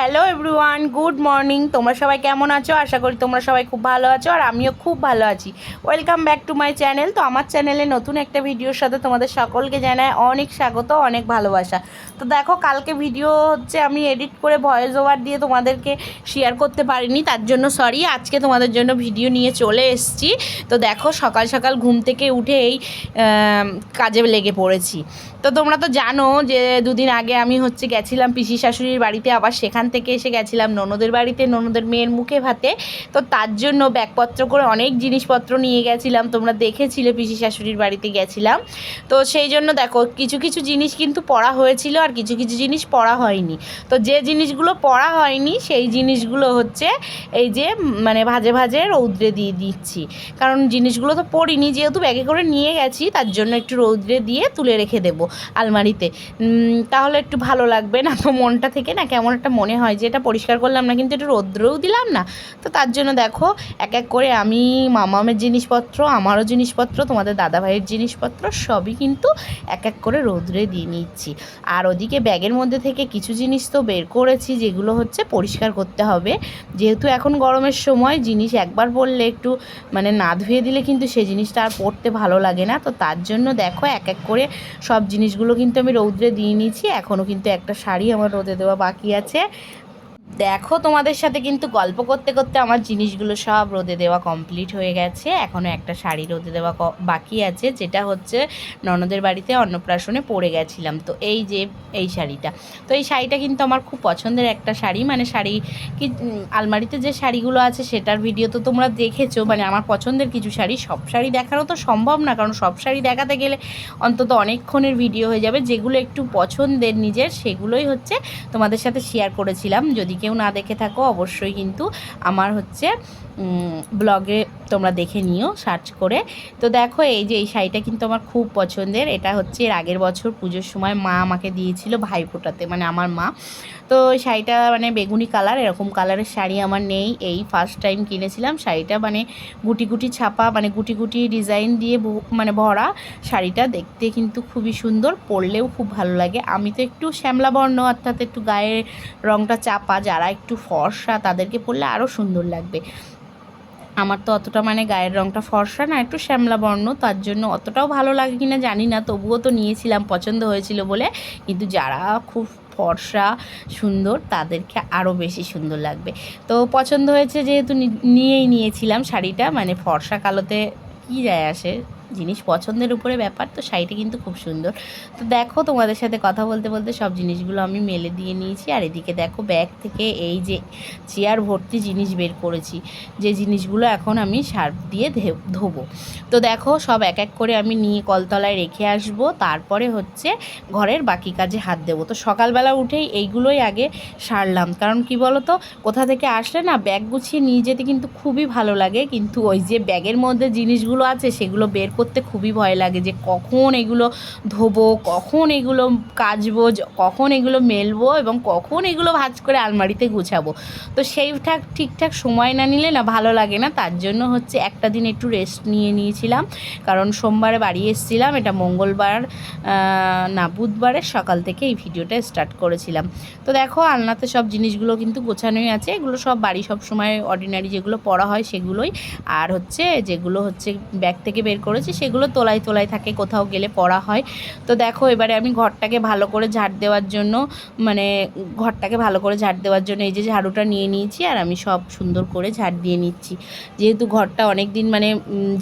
Hello everyone good morning তোমরা সবাই কেমন আছো? আশা করি তোমরা সবাই খুব ভালো আছো আর আমিও খুব ভালো আছি। Welcome back to my channel তো আমার চ্যানেলে নতুন একটা ভিডিওর সাথে তোমাদের সকলকে জানায় অনেক স্বাগত অনেক ভালোবাসা। তো দেখো কালকে ভিডিও হচ্ছে আমি এডিট করে ভয়েস ওভার দিয়ে তোমাদেরকে শেয়ার করতে পারিনি তার জন্য সরি আজকে তোমাদের জন্য ভিডিও নিয়ে চলে এসেছি। তো দেখো সকাল সকাল ঘুম থেকে উঠেই আম, কাজে লেগে পড়েছি। তো তোমরা তো জানো যে দুদিন আগে আমি হচ্ছে গেছিলাম পিসি শাশুড়ির বাড়িতে আবার সেখান থেকে এসে গেছিলাম ননদের বাড়িতে, ননদের মেয়ের মুখে ভাতে। তো তার জন্য ব্যাগপত্র করে অনেক জিনিসপত্র নিয়ে গেছিলাম। তোমরা দেখেছিলে পিসি শাশুড়ির বাড়িতে গেছিলাম। তো সেই জন্য দেখো, কিছু কিছু জিনিস কিন্তু পড়া হয়েছিল আর কিছু কিছু জিনিস পড়া হয়নি। তো যে জিনিসগুলো পড়া হয়নি, সেই জিনিসগুলো হচ্ছে এই যে মানে ভাজে ভাজে রৌদ্রে দিয়ে দিচ্ছি। কারণ জিনিসগুলো তো পড়িনি, যেহেতু ব্যাগে করে নিয়ে গেছি, তার জন্য একটু রৌদ্রে দিয়ে তুলে রেখে দেবো আলমারিতে। তাহলে একটু ভালো লাগবে না তো মনটা থেকে না, কেমন একটা মনে হয় যে এটা পরিষ্কার করলাম না, কিন্তু একটু রৌদ্রেও দিলাম না। তো তার জন্য দেখো, এক এক করে আমি মামামের জিনিসপত্র, আমারও জিনিসপত্র, তোমাদের দাদাভাইয়ের জিনিসপত্র সবই কিন্তু এক এক করে রৌদ্রে দিয়ে নিচ্ছি। আর ওদিকে ব্যাগের মধ্যে থেকে কিছু জিনিস তো বের করেছি, যেগুলো হচ্ছে পরিষ্কার করতে হবে। যেহেতু এখন গরমের সময়, জিনিস একবার পরলে একটু মানে না ধুয়ে দিলে কিন্তু সেই জিনিসটা আর পরতে ভালো লাগে না। তো তার জন্য দেখো, এক এক করে সব জিনিসগুলো কিন্তু আমি রৌদ্রে দিয়ে নিয়েছি এখনও কিন্তু একটা শাড়ি আমার রোদে দেওয়া বাকি আছে। দেখো তোমাদের সাথে কিন্তু গল্প করতে করতে আমার জিনিসগুলো সব রোদে দেওয়া কমপ্লিট হয়ে গেছে। এখনও একটা শাড়ি রোদে দেওয়া বাকি আছে, যেটা হচ্ছে ননদের বাড়িতে অন্নপ্রাশনে পরে গেছিলাম। তো এই যে, এই শাড়িটা। তো এই শাড়িটা কিন্তু আমার খুব পছন্দের একটা শাড়ি। মানে শাড়ি কি আলমারিতে যে শাড়িগুলো আছে, সেটার ভিডিও তো তোমরা দেখেছ। মানে আমার পছন্দের কিছু শাড়ি। সব শাড়ি দেখানো তো সম্ভব না। কারণ সব শাড়ি দেখাতে গেলে অন্তত অনেকক্ষণের ভিডিও হয়ে যাবে। যেগুলো একটু পছন্দের নিজের, সেগুলোই হচ্ছে তোমাদের সাথে শেয়ার করেছিলাম। যদি কেউ না দেখে থাকো, অবশ্যই কিন্তু আমার হচ্ছে ব্লগে তোমরা দেখে নিও সার্চ করে। তো দেখো, এই যে এই শাড়িটা কিন্তু আমার খুব পছন্দের। এটা হচ্ছে এর আগের বছর পুজোর সময় মা আমাকে দিয়েছিল ভাইফোঁটাতে মানে আমার মা। তো শাড়িটা মানে বেগুনি কালার, এরকম কালারের শাড়ি আমার নেই। এই ফার্স্ট টাইম কিনেছিলাম শাড়িটা মানে গুটি গুটি ছাপা মানে গুটি গুটি ডিজাইন দিয়ে মানে ভরা শাড়িটা। দেখতে কিন্তু খুবই সুন্দর, পরলেও খুব ভালো লাগে। আমি তো একটু শ্যামলা বর্ণ, অর্থাৎ একটু গায়ের রঙটা চাপা, যারা একটু ফর্সা, তাদেরকে পরলে আরও সুন্দর লাগবে। আমার তো অতটা মানে গায়ের রঙটা ফর্সা না, একটু শ্যামলা বর্ণ, তার জন্য অতটাও ভালো লাগে কিনা জানি না, তবুও তো নিয়েছিলাম, পছন্দ হয়েছিল বলে। কিন্তু যারা খুব ফর্সা, সুন্দর, তাদেরকে আরও বেশি সুন্দর লাগবে। তো পছন্দ হয়েছে যেহেতু নিয়েই নিয়েছিলাম শাড়িটা মানে ফর্সা কালোতে কী যায় আসে? জিনিস পছন্দের উপরে ব্যাপার, তো শাড়িটা কিন্তু খুব সুন্দর। তো দেখো তোমাদের সাথে কথা বলতে বলতে সব জিনিসগুলো আমি মেলে দিয়ে নিয়েছি। আর এদিকে দেখো ব্যাগ থেকে এই যে চেয়ার ভর্তি জিনিস বের করেছি, যে জিনিসগুলো এখন আমি সার্ফ দিয়ে ধোবো। তো দেখো সব এক এক করে আমি নিয়ে কলতলায় রেখে আসব, তারপরে হচ্ছে ঘরের বাকি কাজে হাত দেবো। তো সকালবেলা উঠেই এইগুলোই আগে সারলাম, কারণ কি বলো তো কোথা থেকে আসলে না ব্যাগ গুছিয়ে নিয়ে যেতে কিন্তু খুবই ভালো লাগে, কিন্তু ওই যে ব্যাগের মধ্যে জিনিসগুলো আছে সেগুলো বের করতে খুবই ভয় লাগে যে কখন এগুলো ধোবো, কখন এগুলো কাচবো কখন এগুলো মেলবো এবং কখন এগুলো ভাজ করে আলমারিতে গুছাবো। তো সেইঠাক ঠিকঠাক সময় না নিলে না ভালো লাগে না। তার জন্য হচ্ছে একটা দিন একটু রেস্ট নিয়ে নিয়েছিলাম। কারণ সোমবারে বাড়ি এসেছিলাম। এটা মঙ্গলবার না বুধবারের সকাল থেকে এই ভিডিওটা স্টার্ট করেছিলাম। তো দেখো, আলনাতে সব জিনিসগুলো কিন্তু গোছানোই আছে। এগুলো সব বাড়ি সব সময় অর্ডিনারি যেগুলো পড়া হয় সেগুলোই। আর হচ্ছে যেগুলো হচ্ছে ব্যাগ থেকে বের করেছি সেগুলো তোলাই তোলাই থাকে, কোথাও গেলে পড়া হয়। তো দেখো, এবারে আমি ঘরটাকে ভালো করে ঝাড় দেওয়ার জন্য মানে ঘরটাকে ভালো করে ঝাড় দেওয়ার জন্য এই যে ঝাড়ুটা নিয়ে নিয়েছি, আর আমি সব সুন্দর করে ঝাড় দিয়ে নিচ্ছি। যেহেতু ঘরটা অনেক দিন মানে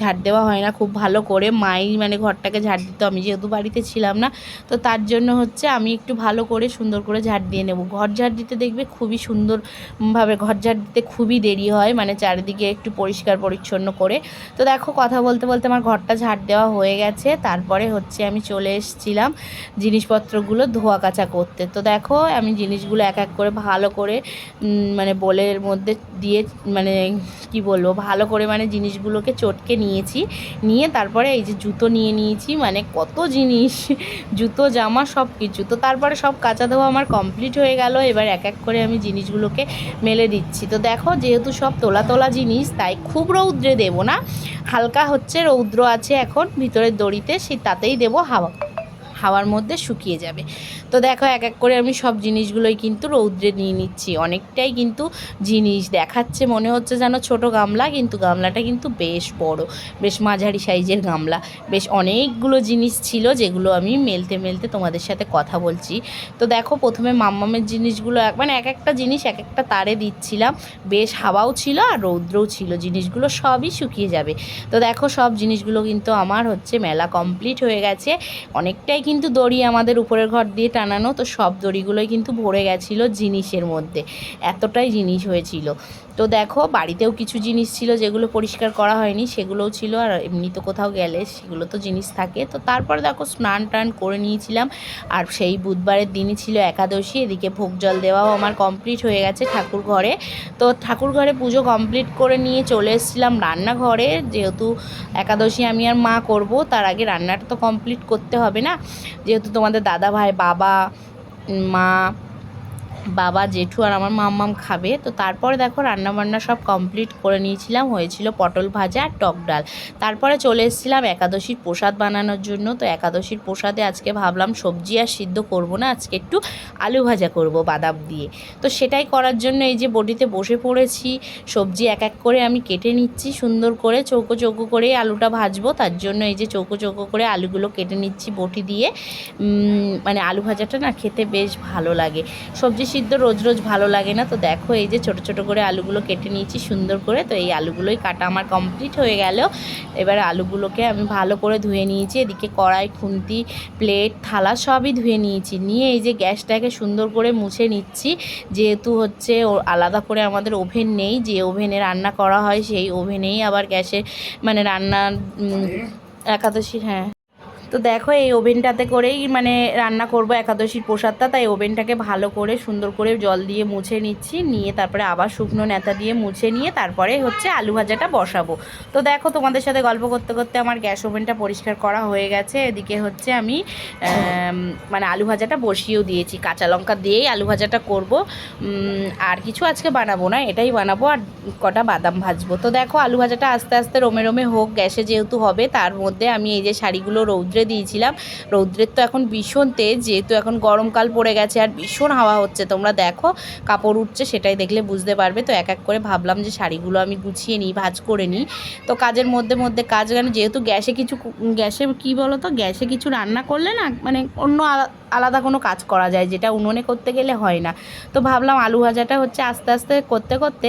ঝাড় দেওয়া হয় না, খুব ভালো করে মাই মানে ঘরটাকে ঝাড় দিত, আমি যেহেতু বাড়িতে ছিলাম না, তো তার জন্য হচ্ছে আমি একটু ভালো করে সুন্দর করে ঝাড় দিয়ে নেব। ঘর ঝাড় দিতে দেখবে খুবই সুন্দরভাবে ঘর ঝাড় দিতে খুবই দেরি হয় মানে চারিদিকে একটু পরিষ্কার পরিচ্ছন্ন করে। তো দেখো, কথা বলতে বলতে আমার ঘরটা ঝাড় দেওয়া হয়ে গেছে। তারপরে হচ্ছে আমি চলে এসেছিলাম জিনিসপত্রগুলো ধোয়া কাচা করতে। তো দেখো, আমি জিনিসগুলো এক এক করে ভালো করে মানে বোলের মধ্যে দিয়ে মানে কি বলব, ভালো করে মানে জিনিসগুলোকে চটকে নিয়েছি। নিয়ে তারপরে এই যে জুতো নিয়ে নিয়েছি মানে কত জিনিস, জুতো, জামা সব কিছু তো তারপরে সব কাঁচা ধোয়া আমার কমপ্লিট হয়ে গেল। এবার এক এক করে আমি জিনিসগুলোকে মেলে দিচ্ছি। তো দেখো, যেহেতু সব তোলা তোলা জিনিস, তাই খুব রৌদ্রে দেবো না। হালকা হচ্ছে রৌদ্র আছে। এখন ভিতরের দড়িতে সে তাতেই দেবো হাওয়া। হাওয়ার মধ্যে শুকিয়ে যাবে। তো দেখো এক এক করে আমি সব জিনিসগুলোই কিন্তু রৌদ্রে নিয়ে নিচ্ছি। অনেকটাই কিন্তু জিনিস দেখাচ্ছে। মনে হচ্ছে যেন ছোট গামলা, কিন্তু গামলাটা কিন্তু বেশ বড়, বেশ মাঝারি সাইজের গামলা। বেশ অনেকগুলো জিনিস ছিল যেগুলো আমি মেলতে মেলতে তোমাদের সাথে কথা বলছি। তো দেখো প্রথমে মাম্মামের জিনিসগুলো মানে এক একটা জিনিস এক একটা তারে দিচ্ছিলাম। বেশ হাওয়াও ছিল আর রৌদ্রও ছিল। জিনিসগুলো সবই শুকিয়ে যাবে। তো দেখো সব জিনিসগুলো কিন্তু আমার হচ্ছে মেলা কমপ্লিট হয়ে গেছে। অনেকটাই কিন্তু দড়ি আমাদের উপরের ঘর দিয়ে টানানো, তো সব দড়িগুলোই কিন্তু ভরে গেছিল জিনিসের মধ্যে। এতটাই জিনিস হয়েছিল। তো দেখো, বাড়িতেও কিছু জিনিস ছিল যেগুলো পরিষ্কার করা হয়নি, সেগুলোও ছিল, আর এমনি তো কোথাও গেলে সেগুলো তো জিনিস থাকে। তো তারপর দেখো, স্নান টান করে নিয়েছিলাম, আর সেই বুধবারের দিনই ছিল একাদশী, এদিকে ভোগ জল দেওয়াও আমার কমপ্লিট হয়ে গেছে ঠাকুর ঘরে। তো ঠাকুর ঘরে পুজো কমপ্লিট করে নিয়ে চলে এসেছিলাম রান্নাঘরে, যেহেতু একাদশী আমি আর মা করব, তার আগে রান্নাটা তো কমপ্লিট করতে হবে না। যেহেতু তোমাদের দাদা ভাই বাবা মা বাবা, জেঠু আর আমার মাম্মাম খাবে। তো তারপরে দেখো রান্নাবান্না সব কমপ্লিট করে নিয়েছিলাম। হয়েছিল পটল ভাজা আর টক ডাল। তারপরে চলে এসেছিলাম একাদশীর প্রসাদ বানানোর জন্য। তো একাদশীর প্রসাদে আজকে ভাবলাম সবজি আর সিদ্ধ করব না, আজকে একটু আলু ভাজা করব বাদাম দিয়ে। তো সেটাই করার জন্য এই যে বডিতে বসে পড়েছি, সবজি এক এক করে আমি কেটে নিচ্ছি, সুন্দর করে চৌকো চৌকো করে আলুটা ভাজবো। তার জন্য এই যে চৌকো চৌকো করে আলুগুলো কেটে নিচ্ছি বটি দিয়ে। মানে আলু ভাজাটা না খেতে বেশ ভালো লাগে। সবজি সিদ্ধ রোজ রোজ ভালো লাগে না। তো দেখো এই যে ছোট ছোট করে আলুগুলো কেটে নিয়েছি সুন্দর করে। তো এই আলুগুলোই কাটা আমার কমপ্লিট হয়ে গেল। এবার আলুগুলোকে আমি ভালো করে ধুয়ে নিয়েছি। এদিকে কড়াই খুন্তি প্লেট থালা সবই ধুয়ে নিয়েছি। নিয়ে এই যে গ্যাসটাকে সুন্দর করে মুছে নিচ্ছি। যেহেতু হচ্ছে ও আলাদা করে আমাদের ওভেন নেই। যে ওভেনে রান্না করা হয় সেই ওভেনেই আবার গ্যাসে মানে রান্না একাদশী হ্যাঁ। তো দেখো, এই ওভেনটাতে করেই মানে রান্না করব একাদশীর প্রসাদটা। তাই ওভেনটাকে ভালো করে সুন্দর করে জল দিয়ে মুছে নিচ্ছি, নিয়ে তারপরে আবার শুকনো নেতা দিয়ে মুছে নিয়ে তারপরে হচ্ছে আলু ভাজাটা বসাবো। তো দেখো, তোমাদের সাথে গল্প করতে করতে আমার গ্যাস ওভেনটা পরিষ্কার করা হয়ে গেছে। এদিকে হচ্ছে আমি মানে আলু ভাজাটা বসিয়েও দিয়েছি। কাঁচা লঙ্কা দিয়েই আলু ভাজাটা করব। আর কিছু আজকে বানাবো না, এটাই বানাবো। আর কটা বাদাম ভাজবো। তো দেখো, আলু ভাজাটা আস্তে আস্তে রোমে রোমে হোক, গ্যাসে যেহেতু হবে, তার মধ্যে আমি এই যে শাড়িগুলো রৌদ্রে দিয়েছিলাম। রৌদ্রের তো এখন ভীষণ তেজ, যেহেতু এখন গরমকাল পড়ে গেছে আর ভীষণ হাওয়া হচ্ছে। তোমরা দেখো, কাপড় উঠছে সেটাই দেখলে বুঝতে পারবে। তো এক এক করে ভাবলাম যে শাড়িগুলো আমি গুছিয়ে নিই, ভাজ করে নিই। তো কাজের মধ্যে মধ্যে কাজ কেন যেহেতু গ্যাসে কিছু, গ্যাসে কি বলো তো গ্যাসে কিছু রান্না করলে না মানে অন্য আলাদা কোনো কাজ করা যায়, যেটা উনুনে করতে গেলে হয় না। তো ভাবলাম আলু ভাজাটা হচ্ছে আস্তে আস্তে করতে করতে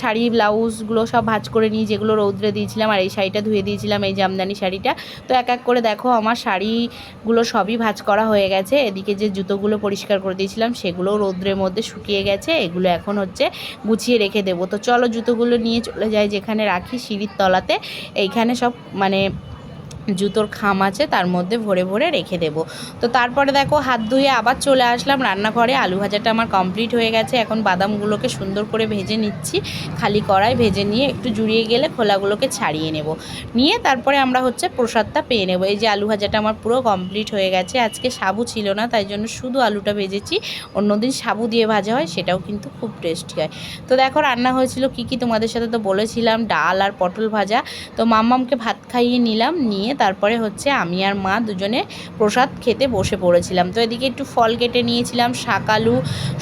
শাড়ি ব্লাউজগুলো সব ভাজ করে নিই, যেগুলো রৌদ্রে দিয়েছিলাম আর এই শাড়িটা ধুয়ে দিয়েছিলাম, এই জামদানি শাড়িটা। তো এক এক করে দেখো আমার শাড়িগুলো সবই ভাজ করা হয়ে গেছে। এদিকে যে জুতোগুলো পরিষ্কার করে দিয়েছিলাম, সেগুলোও রৌদ্রের মধ্যে শুকিয়ে গেছে। এগুলো এখন হচ্ছে গুছিয়ে রেখে দেবো। তো চলো জুতোগুলো নিয়ে চলে যাই যেখানে রাখি সিঁড়ির তলাতে। এইখানে সব মানে জুতোর খাম আছে, তার মধ্যে ভরে ভরে রেখে দেব। তো তারপরে দেখো, হাত ধুয়ে আবার চলে আসলাম রান্নাঘরে। আলু ভাজাটা আমার কমপ্লিট হয়ে গেছে। এখন বাদামগুলোকে সুন্দর করে ভেজে নিচ্ছি। খালি কড়াই ভেজে নিয়ে একটু জুড়িয়ে গেলে খোলাগুলোকে ছাড়িয়ে নেব। নিয়ে তারপরে আমরা হচ্ছে প্রসাদটা পেয়ে নেব। এই যে আলু ভাজাটা আমার পুরো কমপ্লিট হয়ে গেছে। আজকে সাবু ছিল না, তাই জন্য শুধু আলুটা ভেজেছি। অন্যদিন সাবু দিয়ে ভাজা হয়, সেটাও কিন্তু খুব টেস্টি হয়। তো দেখো, রান্না হয়েছিল কি কি তোমাদের সাথে তো বলেছিলাম, ডাল আর পটল ভাজা। তো মাম্মামকে ভাত খাইয়ে নিলাম, নিয়ে তারপরে হচ্ছে আমি আর মা দুজনে প্রসাদ খেতে বসে পড়েছিলাম। তো এদিকে একটু ফল কেটে নিয়েছিলাম শাকালু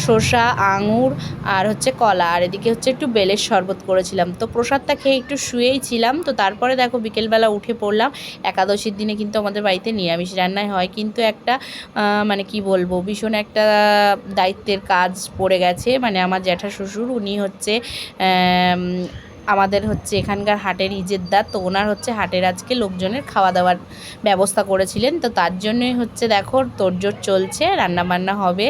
শসা আঙুর আর হচ্ছে কলা। আর এদিকে হচ্ছে একটু বেলের শরবত করেছিলাম। তো প্রসাদটা খেয়ে একটু শুয়েই ছিলাম। তো তারপরে দেখো বিকেলবেলা উঠে পড়লাম। একাদশীর দিনে কিন্তু আমাদের বাড়িতে নিরামিষ রান্নায় হয়। কিন্তু একটা মানে কি বলব, ভীষণ একটা দায়িত্বের কাজ পড়ে গেছে। মানে আমার জ্যাঠা শ্বশুর উনি হচ্ছে আমাদের হচ্ছে এখানকার হাটের ইজেরদার তো ওনার হচ্ছে হাটের আজকে লোকজনের খাওয়া দাওয়ার ব্যবস্থা করেছিলেন। তো তার জন্যই হচ্ছে দেখো তোড়জোড় চলছে, রান্নাবান্না হবে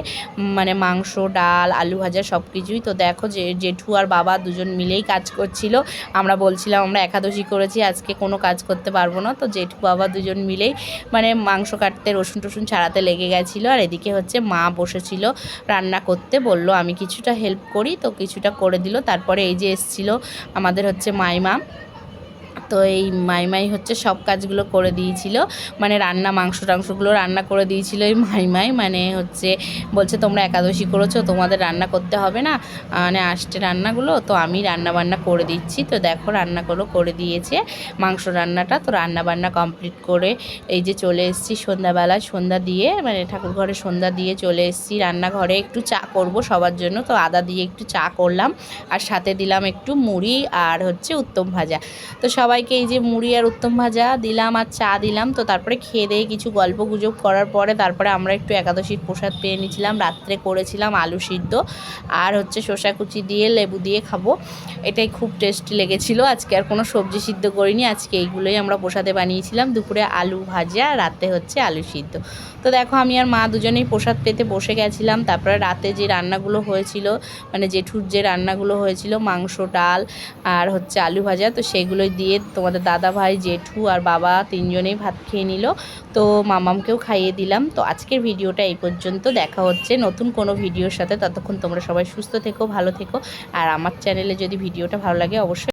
মানে মাংস, ডাল, আলু ভাজা সব কিছুই তো দেখো যে, জেঠু আর বাবা দুজন মিলেই কাজ করছিল। আমরা বলছিলাম, আমরা একাদশী করেছি, আজকে কোনো কাজ করতে পারব না। তো জেঠু বাবা দুজন মিলেই মানে মাংস কাটতে, রসুন টসুন ছাড়াতে লেগে গেছিল। আর এদিকে হচ্ছে মা বসেছিল রান্না করতে, বলল, আমি কিছুটা হেল্প করি। তো কিছুটা করে দিল। তারপরে এই যে এসছিল আমাদের হচ্ছে মাইমা। তো এই মাইমাই হচ্ছে সব কাজগুলো করে দিয়েছিল। মানে রান্না, মাংস, টাংসগুলো রান্না করে দিয়েছিল এই মাইমাই মানে হচ্ছে বলছে, তোমরা একাদশী করেছ, তোমাদের রান্না করতে হবে না। মানে আসছে রান্নাগুলো, তো আমি রান্না বান্না করে দিচ্ছি। তো দেখো, রান্নাগুলো করে দিয়েছে। মাংস রান্নাটা তো রান্না বান্না কমপ্লিট করে এই যে চলে এসেছি সন্ধ্যাবেলা সন্ধ্যা দিয়ে মানে ঠাকুর ঘরে সন্ধ্যা দিয়ে চলে এসেছি। রান্নাঘরে একটু চা করব সবার জন্য। তো আদা দিয়ে একটু চা করলাম। আর সাথে দিলাম একটু মুড়ি আর হচ্ছে উত্তম ভাজা। তো সবাইকে এই যে মুড়ি আর উত্তম ভাজা দিলাম আর চা দিলাম, তো তারপরে খেয়ে দিয়ে কিছু গল্প গুজব করার পরে তারপরে আমরা একটু একাদশীর প্রসাদ পেয়ে নিয়েছিলাম, রাত্রে করেছিলাম আলু সিদ্ধ আর হচ্ছে শসা কুচি দিয়ে লেবু দিয়ে খাব। এটাই খুব টেস্টি লেগেছিল, আজকে আর কোনো সবজি সিদ্ধ করিনি, আজকে এইগুলোই আমরা প্রসাদে বানিয়েছিলাম, দুপুরে আলু ভাজা, রাতে হচ্ছে আলু সিদ্ধ। তো দেখো আমি আর মা দুজনেই প্রসাদ পেতে বসে গেছিলাম, তারপরে রাতে যে রান্নাগুলো হয়েছিল মানে জেঠুর যে রান্নাগুলো হয়েছিল, মাংস, ডাল আর হচ্ছে আলু ভাজা, তো সেগুলোই দিয়ে তোমাদের দাদা ভাই, জেঠু আর বাবা তিনজনেই ভাত খেয়ে নিল। তো মামামকেও খাইয়ে দিলাম। তো আজকের ভিডিওটা এই পর্যন্ত। দেখা হচ্ছে নতুন কোনো ভিডিওর সাথে। ততক্ষণ তোমরা সবাই সুস্থ থেকো, ভালো থেকো। আর আমার চ্যানেলে যদি ভিডিওটা ভালো লাগে, অবশ্যই